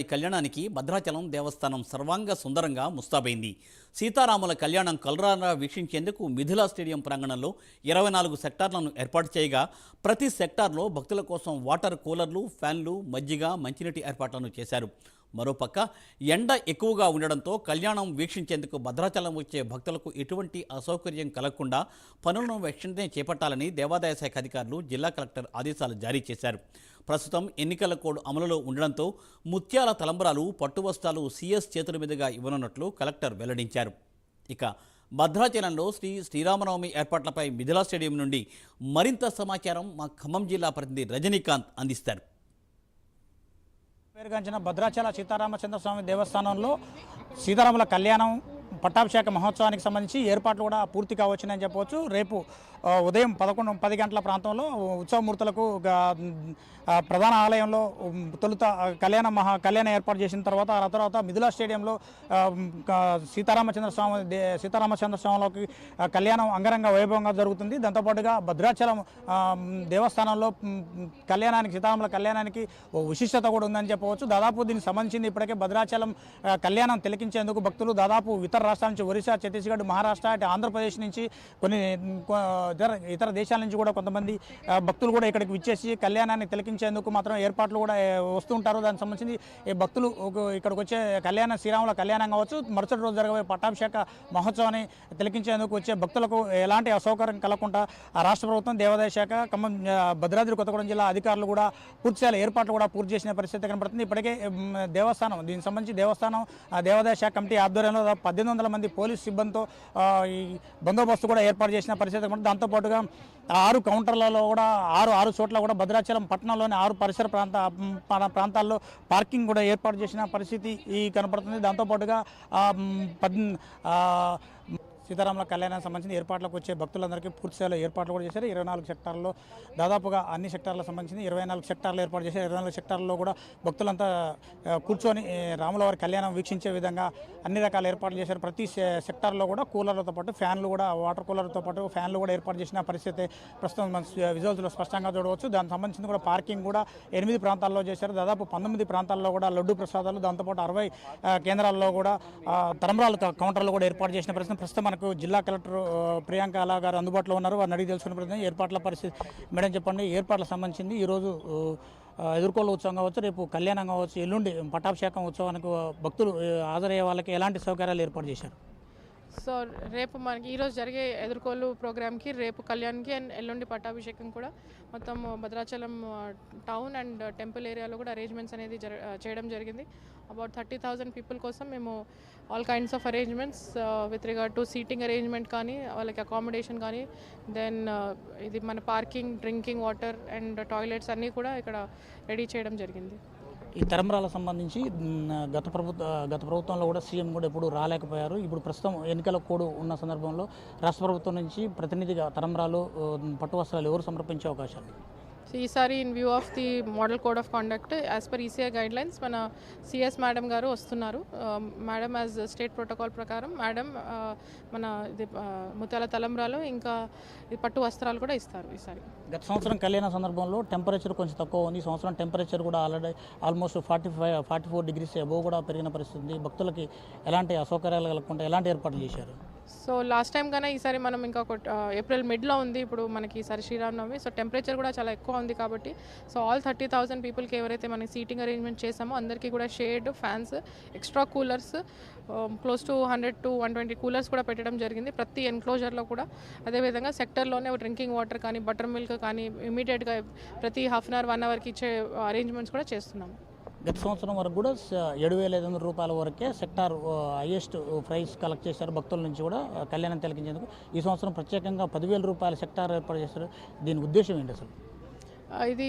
ఈ కళ్యాణానికి భద్రాచలం దేవస్థానం సర్వాంగ సుందరంగా ముస్తాబైంది. సీతారాముల కళ్యాణం కలరారా వీక్షించేందుకు మిథిలా స్టేడియం ప్రాంగణంలో ఇరవై నాలుగు సెక్టార్లను ఏర్పాటు చేయగా ప్రతి సెక్టార్లో భక్తుల కోసం వాటర్ కూలర్లు ఫ్యాన్లు మజ్జిగ మంచినీటి ఏర్పాట్లను చేశారు. మరోపక్క ఎండ ఎక్కువగా ఉండడంతో కళ్యాణం వీక్షించేందుకు భద్రాచలం వచ్చే భక్తులకు ఎటువంటి అసౌకర్యం కలగకుండా పనులను వెంటనే చేపట్టాలని దేవాదాయ శాఖ అధికారులు జిల్లా కలెక్టర్ ఆదేశాలు జారీ చేశారు. ప్రస్తుతం ఎన్నికల కోడ్ అమలులో ఉండడంతో ముత్యాల తలంబరాలు పట్టు వస్త్రాలు సీఎస్ చేతుల మీదుగా ఇవ్వనున్నట్లు కలెక్టర్ వెల్లడించారు. ఇక భద్రాచలంలో శ్రీ శ్రీరామనవమి ఏర్పాట్లపై మిథిలా స్టేడియం నుండి మరింత సమాచారం మా ఖమ్మం జిల్లా ప్రతినిధి రజనీకాంత్ అందిస్తారు. పేరుగాంచిన భద్రాచల సీతారామచంద్ర స్వామి దేవస్థానంలో సీతారాముల కళ్యాణం పట్టాభిషేక మహోత్సవానికి సంబంధించి ఏర్పాట్లు కూడా పూర్తి కావచ్చునని చెప్పవచ్చు. రేపు ఉదయం పదకొండు పది గంటల ప్రాంతంలో ఉత్సవమూర్తులకు ప్రధాన ఆలయంలో తొలుత కళ్యాణ మహా కళ్యాణ ఏర్పాటు చేసిన తర్వాత ఆ తర్వాత మిథులా స్టేడియంలో సీతారామచంద్ర స్వామి దే సీతారామచంద్ర స్వామిలోకి కళ్యాణం అంగరంగ వైభవంగా జరుగుతుంది. దాంతోపాటుగా భద్రాచలం దేవస్థానంలో కళ్యాణానికి సీతారాముల కళ్యాణానికి విశిష్టత కూడా ఉందని చెప్పవచ్చు. దాదాపు దీనికి సంబంధించింది ఇప్పటికే భద్రాచలం కళ్యాణం తిలకించేందుకు భక్తులు దాదాపు ఇతర రాష్ట్రాల నుంచి ఒరిస్సా ఛత్తీస్గఢ్ మహారాష్ట్ర అటు ఆంధ్రప్రదేశ్ నుంచి కొన్ని ఇతర దేశాల నుంచి కూడా కొంతమంది భక్తులు కూడా ఇక్కడికి విచ్చేసి కళ్యాణాన్ని తిలకించేందుకు మాత్రం ఏర్పాట్లు కూడా వస్తుంటారు దానికి సంబంధించి ఈ భక్తులు ఇక్కడికి వచ్చే కళ్యాణ శ్రీరాముల కళ్యాణం కావచ్చు మరుసటి రోజు జరగబోయే పట్టాభిషేక మహోత్సవాన్ని తిలకించేందుకు వచ్చే భక్తులకు ఎలాంటి అసౌకర్యం కలగకుండా ఆ రాష్ట్ర ప్రభుత్వం దేవాదాయ శాఖ ఖమ్మం భద్రాద్రి కొత్తగూడెం జిల్లా అధికారులు కూడా పూర్తిస్థాయి ఏర్పాట్లు కూడా పూర్తి చేసిన పరిస్థితి కనబడుతుంది. ఇప్పటికే దేవస్థానం దీనికి సంబంధించి దేవస్థానం దేవాదాయ శాఖ కమిటీ ఆధ్వర్యంలో పద్దెనిమిది వందల మంది పోలీస్ సిబ్బందితో ఈ బందోబస్తు కూడా ఏర్పాటు చేసిన పరిస్థితి దాంతోపాటుగా ఆరు కౌంటర్లలో కూడా ఆరు ఆరు చోట్ల కూడా భద్రాచలం పట్టణంలోని ఆరు పరిసర ప్రాంత ప్రాంతాల్లో పార్కింగ్ కూడా ఏర్పాటు చేసిన పరిస్థితి ఈ కనపడుతుంది. దాంతోపాటుగా పద్ సీతారాముల కళ్యాణానికి సంబంధించిన ఏర్పాట్లకు వచ్చే భక్తులందరికీ పూర్తి స్థాయిలో ఏర్పాట్లు కూడా చేశారు. ఇరవై నాలుగు సెక్టార్లో దాదాపుగా అన్ని సెక్టార్లకు సంబంధించిన ఇరవై నాలుగు సెక్టార్లు ఏర్పాటు చేశారు. ఇరవై నాలుగు సెక్టార్లో కూడా భక్తులంతా కూర్చొని రాములవారి రాముల వారి కళ్యాణం వీక్షించే విధంగా అన్ని రకాల ఏర్పాట్లు చేశారు. ప్రతి సె- సెక్టార్లో కూడా కూలర్లతో పాటు ఫ్యాన్లు కూడా వాటర్ కూలర్తో పాటు ఫ్యాన్లు కూడా ఏర్పాటు చేసిన పరిస్థితి ప్రస్తుతం మన విజువల్స్లో స్పష్టంగా చూడవచ్చు. దానికి సంబంధించిన కూడా పార్కింగ్ కూడా ఎనిమిది ప్రాంతాల్లో చేశారు. దాదాపు పంతొమ్మిది ప్రాంతాల్లో కూడా లడ్డు ప్రసాదాలు దాంతోపాటు అరవై కేంద్రాల్లో కూడా తరంబరాలు కౌంటర్లు కూడా ఏర్పాటు చేసిన పరిస్థితి ప్రస్తుతం మనకు జిల్లా కలెక్టర్ ప్రియాంక అలా గారు అందుబాటులో ఉన్నారు. వారిని అడిగి తెలుసుకున్న ప్రతి ఏర్పాట్ల పరిస్థితి మేడం చెప్పండి ఏర్పాట్లకు సంబంధించింది. ఈరోజు ఆ, ఎదుర్కోళ్ళ ఉత్సవం కావచ్చు రేపు కళ్యాణం కావచ్చు ఎల్లుండి పట్టాభిషేకం ఉత్సవానికి భక్తులు హాజరయ్యే వాళ్ళకి ఎలాంటి సౌకర్యాలు ఏర్పాటు చేశారు? సో రేపు మనకి ఈరోజు జరిగే ఎదుర్కోలు ప్రోగ్రామ్కి రేపు కళ్యాణ్కి అండ్ ఎల్లుండి పట్టాభిషేకం కూడా మొత్తం భద్రాచలం టౌన్ అండ్ టెంపుల్ ఏరియాలో కూడా అరేంజ్మెంట్స్ అనేది జర చేయడం జరిగింది. అబౌట్ థర్టీ థౌజండ్ పీపుల్ కోసం మేము all kinds of arrangements with regard to seating arrangement కానీ వాళ్ళకి అకామిడేషన్ కానీ దెన్ ఇది మన parking drinking water and toilets అన్నీ కూడా ఇక్కడ రెడీ చేయడం జరిగింది. ఈ తరంబరాలకు సంబంధించి గత ప్రభుత్వ గత ప్రభుత్వంలో కూడా సీఎం కూడా ఎప్పుడు రాలేకపోయారు. ఇప్పుడు ప్రస్తుతం ఎన్నికల కోడ్ ఉన్న సందర్భంలో రాష్ట్ర ప్రభుత్వం నుంచి ప్రతినిధిగా తరంబరాలు పట్టు వస్త్రాలు ఎవరు సమర్పించే అవకాశాలు? సో ఈసారి in view of the model code of conduct as per ECI guidelines మన సిఎస్ మేడం గారు వస్తున్నారు. Um, madam as state protocol ప్రకారం మేడం uh, మన ఇది uh, ముత్యాల తలంబ్రాలు ఇంకా ఈ పట్టు వస్త్రాలు కూడా ఇస్తారు ఈసారి. గత సంవత్సరం కళ్యాణ సందర్భంలో టెంపరేచర్ కొంచెం తక్కువ ఉంది. ఈ సంవత్సరం టెంపరేచర్ కూడా already almost forty five forty four degrees above కూడా పెరిగిన పరిస్థితి ఉంది. భక్తులకి ఎలాంటి అసౌకర్యాలు కలగకుండా ఎలాంటి ఏర్పాట్లు చేశారు? సో లాస్ట్ టైం కన్నా ఈసారి మనం ఇంకా ఒక ఏప్రిల్ మిడ్లో ఉంది. ఇప్పుడు మనకి ఈసారి శ్రీరామనవమి. సో టెంపరేచర్ కూడా చాలా ఎక్కువ ఉంది కాబట్టి సో ఆల్ థర్టీ థౌసండ్ పీపుల్కి ఎవరైతే మనకి సీటింగ్ అరేంజ్మెంట్ చేసామో అందరికీ కూడా shade fans extra coolers close to hundred to one twenty coolers కూడా పెట్టడం జరిగింది. ప్రతి ఎన్క్లోజర్లో కూడా. అదేవిధంగా సెక్టర్లోనే డ్రింకింగ్ వాటర్ కానీ బటర్ మిల్క్ కానీ ఇమీడియట్గా ప్రతి హాఫ్ అన్ అవర్ వన్ అవర్కి ఇచ్చే అరేంజ్మెంట్స్ కూడా చేస్తున్నాము. గత సంవత్సరం వరకు కూడా ఏడు వేల ఐదు వందల రూపాయల వరకే సెక్టార్ హైయెస్ట్ ప్రైస్ కలెక్ట్ చేశారు భక్తుల నుంచి కూడా కళ్యాణం తిలకించేందుకు. ఈ సంవత్సరం ప్రత్యేకంగా పదివేల రూపాయల సెక్టార్ ఏర్పాటు చేశారు. దీని ఉద్దేశం ఏంటి అసలు? ఇది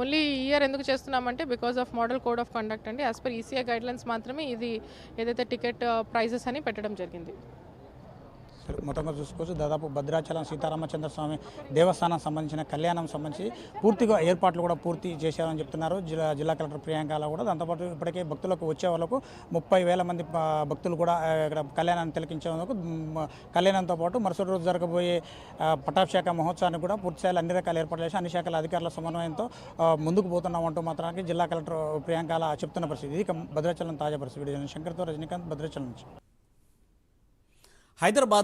ఓన్లీ ఇయర్ ఎందుకు చేస్తున్నామంటే because of model code of conduct అండి. యాజ్ పర్ ఈసీఐ గైడ్లైన్స్ మాత్రమే ఇది ఏదైతే టికెట్ ప్రైజెస్ అని పెట్టడం జరిగింది. మొత్తంగా చూసుకోవచ్చు. దాదాపు భద్రాచలం సీతారామచంద్ర స్వామి దేవస్థానం సంబంధించిన కళ్యాణం సంబంధించి పూర్తిగా ఏర్పాట్లు కూడా పూర్తి చేశారని చెప్తున్నారు. జిల్లా జిల్లా కలెక్టర్ ప్రియాంకాల కూడా. దాంతోపాటు ఇప్పటికే భక్తులకు వచ్చే వాళ్ళకు ముప్పై వేల మంది భక్తులు కూడా ఇక్కడ కళ్యాణాన్ని తిలకించేందుకు కళ్యాణంతో పాటు మరుసటి రోజు జరగబోయే పటాభిషేక మహోత్సవాన్ని కూడా పూర్తిస్థాయిలో అన్ని రకాల ఏర్పాట్లు చేసి అన్ని శాఖల అధికారుల సమన్వయంతో ముందుకు ముందుకు పోతున్నామంటూ మాత్రానికి జిల్లా కలెక్టర్ ప్రియాంకల చెప్తున్న పరిస్థితి. ఇది భద్రాచలం తాజా పరిస్థితి. శంకర్తో రజనీకాంత్ భద్రాచలం నుంచి. హైదరాబాద్